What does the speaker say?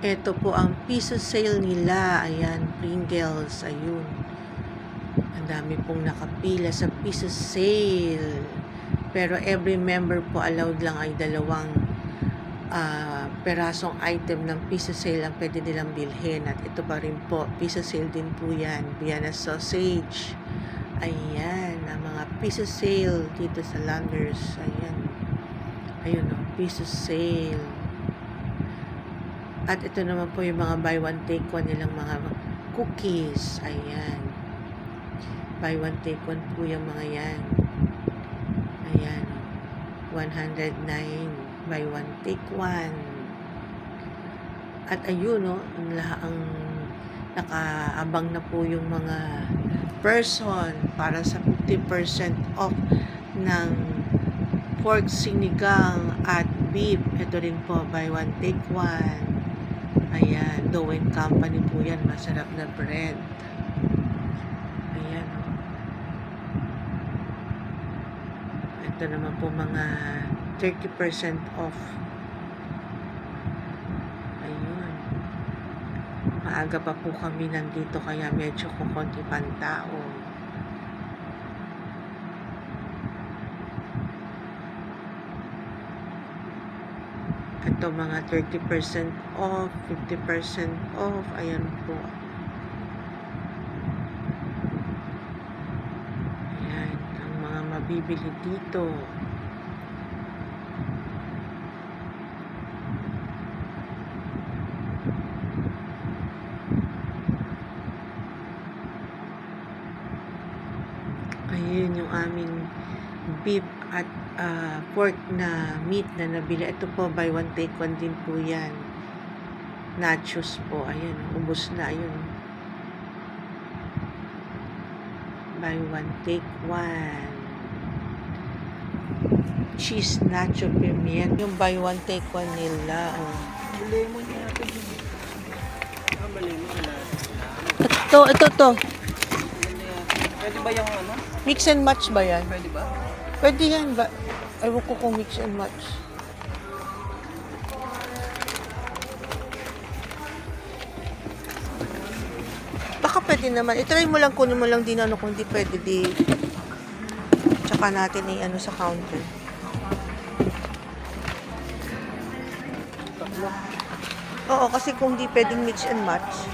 Ito po ang piso sale nila. Ayan, Pringles. Ayun. Ang dami pong nakapila sa piso sale. Pero every member po allowed lang ay dalawang ah, perasong item ng piso sale ang pwede nilang bilhin. At ito pa rin po, piso sale din po yan. Vienna sausage. Ayan, ang mga piso sale dito sa Landers. Ayan. Ayun o, piso sale. At ito naman po yung mga buy one take one nilang mga cookies. Ayan. Buy one take one po yung mga yan. Ayan. 109. Buy one take one. At ayun no, ang, laha- ang nakaabang na po yung mga person para sa 50% off ng pork sinigang at beef. Ito rin po, buy one, take one. Ayan, and Company po yan. Masarap na bread. Ayan. oh. Ito naman po mga 30% off. Ayun. Maaga pa po kami nandito kaya medyo kukunti pang tao. Ito mga 30% off, 50% off. Ayan po. Ayan, ang mga mabibili dito. Ayun yung aming beef at ah, pork na meat na nabili. Ito po, buy one take one din po yan. Nachos po. Ayan, ubos na. Ayun. Buy one take one. Cheese nacho pimiento. Yung buy one take one nila. Oh. Lemon niya natin. Ah, wala. Ito, ito to. Pwede ba yung ano? Mix and match ba yan? Pwede ba? Pwede yan ba? Ewan ko kung mix and match. Baka pwede naman. I-try mo lang, kunin mo lang din ano kung di pwede di. Tsaka natin i ano sa counter. Oo, kasi kung di pwedeng mix and match.